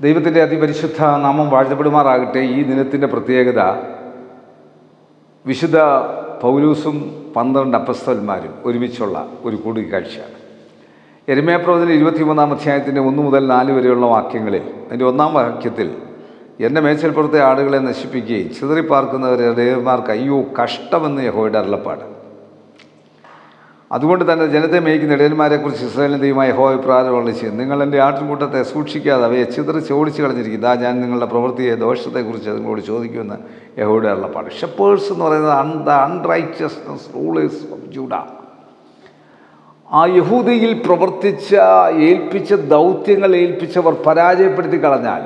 ദൈവത്തിന്റെ അതിപരിശുദ്ധ നാമം വാഴ്ത്തപ്പെടുമാറാകട്ടെ ഈ ദിനത്തിന്റെ പ്രത്യേകത. വിശുദ്ധ പൗലൂസും പന്ത്രണ്ട് അപ്പസ്തന്മാരും ഒരുമിച്ചുള്ള ഒരു കൂടിക്കാഴ്ചയാണ്. ഇരുപത്തി ഇരുപത്തിമൂന്നാം അധ്യായത്തിന്റെ ഒന്ന് മുതൽ നാല് വരെയുള്ള വാക്യങ്ങളിൽ അതിന്റെ ഒന്നാം വാക്യത്തിൽ എന്റെ മേച്ചൽപ്പുറത്തെ ആടുകളെ നശിപ്പിക്കുകയും ചിതറിപ്പാർക്കുന്നവരെ ദേവന്മാർക്ക് അയ്യോ കഷ്ടമെന്ന് യഹോയുടെ അരുളപ്പാട്. അതുകൊണ്ട് തന്നെ ജനത്തെ മേയ്ക്കുന്ന ഇടയന്മാരെക്കുറിച്ച് ഇസ്രായേലിന് ദൈവമായ അഭിപ്രായം ചെയ്യും നിങ്ങൾ എന്റെ ആട്ടിൻകൂട്ടത്തെ സൂക്ഷിക്കാതെ അവയെ ചിതറിച്ച് ഓടിച്ച് കളഞ്ഞിരിക്കും ഇതാ ഞാൻ നിങ്ങളുടെ പ്രവൃത്തിയെ ദോഷത്തെക്കുറിച്ച് നിങ്ങളോട് ചോദിക്കുമെന്ന് യഹോയുടെ അള്ളപ്പാട് ഷെപ്പേഴ്സ് എന്ന് പറയുന്നത് un the unrighteousness rulers of Judah ആ യഹൂദിയിൽ പ്രവർത്തിച്ച ഏൽപ്പിച്ച ദൗത്യങ്ങൾ ഏൽപ്പിച്ചവർ പരാജയപ്പെടുത്തി കളഞ്ഞാൽ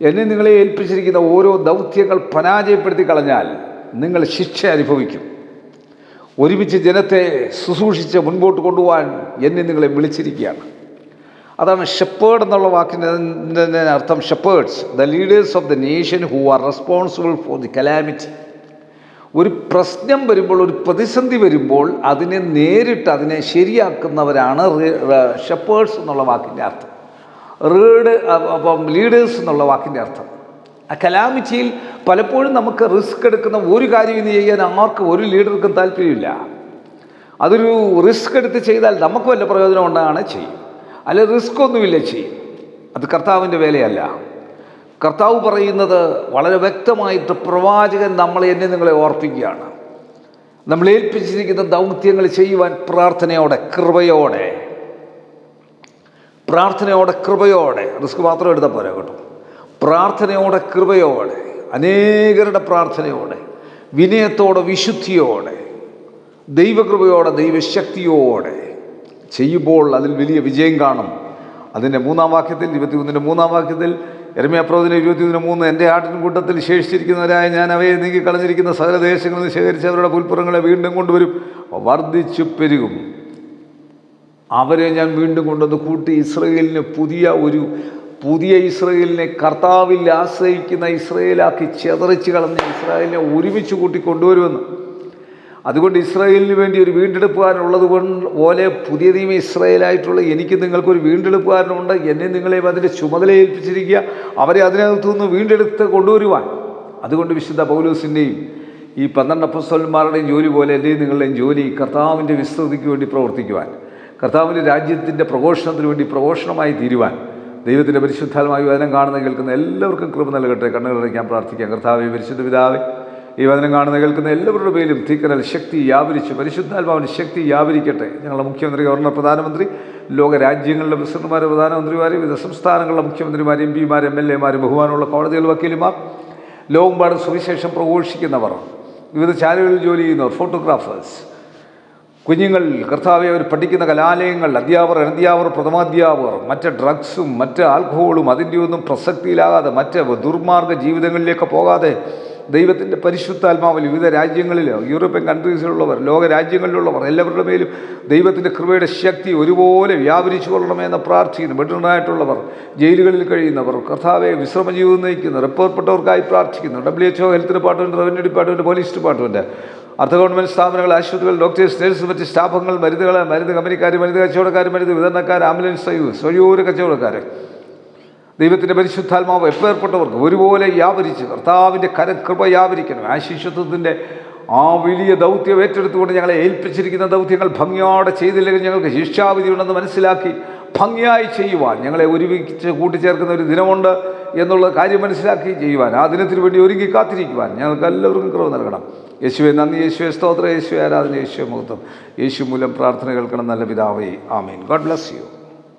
എന്നെ നിങ്ങളെ ഏൽപ്പിച്ചിരിക്കുന്ന ഓരോ ദൗത്യങ്ങൾ പരാജയപ്പെടുത്തി കളഞ്ഞാൽ നിങ്ങൾ ശിക്ഷ അനുഭവിക്കും. ഒരുമിച്ച് ജനത്തെ ശുശ്രൂഷിച്ച് മുൻപോട്ട് കൊണ്ടുപോകാൻ എന്നെ നിങ്ങളെ വിളിച്ചിരിക്കുകയാണ്. അതാണ് ഷെപ്പേർഡ് എന്നുള്ള വാക്കിന്റെ അർത്ഥം shepherds the leaders of the nation who are responsible for the calamity ഒരു പ്രശ്നം വരുമ്പോൾ ഒരു പ്രതിസന്ധി വരുമ്പോൾ അതിനെ നേരിട്ട് അതിനെ ശരിയാക്കുന്നവരാണ് ഷെപ്പേഴ്സ് എന്നുള്ള വാക്കിന്റെ അർത്ഥം. റീഡ് അപ്പം ലീഡേഴ്സ് എന്നുള്ള വാക്കിന്റെ അർത്ഥം. ആ കലാമിറ്റിയിൽ പലപ്പോഴും നമുക്ക് റിസ്ക് എടുക്കുന്ന ഒരു കാര്യം ഇന്ന് ചെയ്യാൻ ആർക്കും ഒരു ലീഡർക്കും താല്പര്യമില്ല. അതൊരു റിസ്ക് എടുത്ത് ചെയ്താൽ നമുക്ക് വല്ല പ്രയോജനം ഉണ്ടാണ് ചെയ്യും. അല്ലെ റിസ്ക് ഒന്നുമില്ല ചെയ്യും. അത് കർത്താവിന്റെ വേലയല്ല. കർത്താവ് പറയുന്നത് വളരെ വ്യക്തമായിട്ട് പ്രവാചകൻ നമ്മളെ എന്നെ നിങ്ങളെ ഓർപ്പിക്കുകയാണ്. നമ്മൾ ഏൽപ്പിച്ചിരിക്കുന്ന ദൗത്യങ്ങൾ ചെയ്യുവാൻ പ്രാർത്ഥനയോടെ കൃപയോടെ. പ്രാർത്ഥനയോടെ കൃപയോടെ. റിസ്ക് മാത്രം എടുത്താൽ പോരാ കേട്ടോ. പ്രാർത്ഥനയോടെ കൃപയോടെ അനേകരുടെ പ്രാർത്ഥനയോടെ വിനയത്തോടെ വിശുദ്ധിയോടെ ദൈവകൃപയോടെ ദൈവശക്തിയോടെ ചെയ്യുമ്പോൾ അതിൽ വലിയ വിജയം കാണും. അതിന്റെ മൂന്നാം വാക്യത്തിൽ ഇരുപത്തിമൂന്നിന്റെ മൂന്നാം വാക്യത്തിൽ എരമ്യാപ്രവചന ഇരുപത്തിമൂന്നിന് മൂന്ന് എന്റെ ആട്ടിൻ കൂട്ടത്തിൽ ശേഷിച്ചിരിക്കുന്നവരായ ഞാൻ അവയെ നീക്കി കളഞ്ഞിരിക്കുന്ന സകല ദേശങ്ങളിൽ ശേഖരിച്ച് അവരുടെ പുൽപ്പുറങ്ങളെ വീണ്ടും കൊണ്ടുവരും. വർദ്ധിച്ചു പെരുകും. അവരെ ഞാൻ വീണ്ടും കൊണ്ടുവന്ന് കൂട്ടി ഇസ്രയേലിന് പുതിയ ഒരു പുതിയ ഇസ്രയേലിനെ കർത്താവിൽ ആശ്രയിക്കുന്ന ഇസ്രയേലാക്കി ചെതറിച്ച് കളഞ്ഞ ഇസ്രായേലിനെ ഒരുമിച്ച് കൂട്ടി കൊണ്ടുവരുമെന്ന് അതുകൊണ്ട് ഇസ്രായേലിന് വേണ്ടി ഒരു വീണ്ടെടുപ്പുകാരനുള്ളത് കൊണ്ട് പോലെ പുതിയ നിയമ ഇസ്രായേലായിട്ടുള്ള എനിക്ക് നിങ്ങൾക്കൊരു വീണ്ടെടുപ്പുകാരനുണ്ട് എന്നെ നിങ്ങളെയും അതിന്റെ ചുമതല ഏൽപ്പിച്ചിരിക്കുക. അവരെ അതിനകത്തു നിന്ന് വീണ്ടെടുത്ത് കൊണ്ടുവരുവാൻ. അതുകൊണ്ട് വിശുദ്ധ പൗലൂസിന്റെയും ഈ പന്ത്രണ്ട് അപ്പസ്വലന്മാരുടെയും ജോലി പോലെ എന്റെയും നിങ്ങളുടെയും ജോലി കർത്താവിന്റെ വിസ്തൃതിക്ക് വേണ്ടി പ്രവർത്തിക്കുവാൻ കർത്താവിന്റെ രാജ്യത്തിന്റെ പ്രഘോഷണത്തിന് വേണ്ടി പ്രഘോഷണമായി തീരുവാൻ ദൈവത്തിന്റെ പരിശുദ്ധാത്മായി വചനം കാണുന്ന കേൾക്കുന്ന എല്ലാവർക്കും കൃപ നൽകട്ടെ. കണ്ണുകളടയ്ക്കാൻ പ്രാർത്ഥിക്കാം. കർത്താവെ പരിശുദ്ധ പിതാവെ ഈ വചനം കാണുന്ന കേൾക്കുന്ന എല്ലാവരുടെ പേരും തീക്കനൽ ശക്തി വ്യാപരിച്ച് പരിശുദ്ധാത്മാവിന് ശക്തി വ്യാപരിക്കട്ടെ. ഞങ്ങളുടെ മുഖ്യമന്ത്രി ഗവർണർ പ്രധാനമന്ത്രി ലോകരാജ്യങ്ങളിലെ പ്രസിഡന്റുമാർ പ്രധാനമന്ത്രിമാർ വിവിധ സംസ്ഥാനങ്ങളിലെ മുഖ്യമന്ത്രിമാർ എം പിമാർ എം എൽ എമാരും ബഹുമാനമുള്ള കോടതികൾ വക്കീലുമാർ ലോകമ്പാട് സുവിശേഷം പ്രഘോഷിക്കുന്നവർ വിവിധ ചാനലുകളിൽ ജോലി ചെയ്യുന്നവർ ഫോട്ടോഗ്രാഫേഴ്സ് കുഞ്ഞുങ്ങൾ കർത്താവെ അവർ പഠിക്കുന്ന കലാലയങ്ങൾ അധ്യാപകർ അനധ്യാപകർ പ്രഥമാധ്യാപകർ മറ്റ് ഡ്രഗ്സും മറ്റ് ആൽക്കഹോളും അതിന്റെ ഒന്നും പ്രസക്തിയിലാകാതെ മറ്റ് ദുർമാർഗ ജീവിതങ്ങളിലേക്ക് പോകാതെ ദൈവത്തിന്റെ പരിശുദ്ധാത്മാവിൽ വിവിധ രാജ്യങ്ങളിൽ യൂറോപ്യൻ കൺട്രീസിലുള്ളവർ ലോക രാജ്യങ്ങളിലുള്ളവർ എല്ലാവരുടെ മേലും ദൈവത്തിന്റെ കൃപയുടെ ശക്തി ഒരുപോലെ വ്യാപരിച്ചു കൊള്ളണമെന്ന് പ്രാർത്ഥിക്കുന്നു. ബെഡ്രൂണായിട്ടുള്ളവർ ജയിലുകളിൽ കഴിയുന്നവർ കർത്താവെ വിശ്രമ ജീവിതം നയിക്കുന്നവർ റിപ്പോർട്ടപ്പെട്ടവർക്കായി പ്രാർത്ഥിക്കുന്നു. W H O health department revenue department police department അർദ്ധ ഗവൺമെന്റ് സ്ഥാപനങ്ങൾ ആശുപത്രികൾ ഡോക്ടേഴ്സ് നേഴ്സ് മറ്റ് സ്റ്റാഫുകൾ മരുന്നുകൾ മരുന്ന് കമ്പനിക്കാർ മരുന്ന് കച്ചവടക്കാർ മരുന്ന് വിതരണക്കാർ ആംബുലൻസ് സർവീസ് വഴിയോര കച്ചവടക്കാർ ദൈവത്തിന്റെ പരിശുദ്ധാത്മാവ് എപ്പേർപ്പെട്ടവർക്ക് ഒരുപോലെ വ്യാപരിച്ച് കർത്താവിന്റെ കരകൃപ വ്യാപരിക്കണം. ശിശുത്വത്തിന്റെ ആ വലിയ ദൗത്യം ഏറ്റെടുത്തുകൊണ്ട് ഞങ്ങളെ ഏൽപ്പിച്ചിരിക്കുന്ന ദൗത്യങ്ങൾ ഭംഗിയോടെ ചെയ്തില്ലെങ്കിൽ ഞങ്ങൾക്ക് ശിക്ഷാവിധി ഉണ്ടെന്ന് മനസ്സിലാക്കി ഭംഗിയായി ചെയ്യുവാൻ ഞങ്ങളെ ഒരുമിച്ച് കൂട്ടിച്ചേർക്കുന്ന ഒരു ദിനമുണ്ട്. എന്നുള്ള കാര്യം മനസ്സിലാക്കി ചെയ്യുവാൻ ആ ദിനത്തിന് വേണ്ടി ഒരുങ്ങി കാത്തിരിക്കുവാൻ ഞങ്ങൾക്ക് എല്ലാവർക്കും കുറവ് നൽകണം. യേശുവെ നന്ദി യേശുവെ സ്തോത്ര. യേശുവെ ആരാധന യേശുവെ മുഹത്വം. യേശു മൂലം പ്രാർത്ഥന കേൾക്കണം നല്ല പിതാവേ. ആമീൻ. God bless you.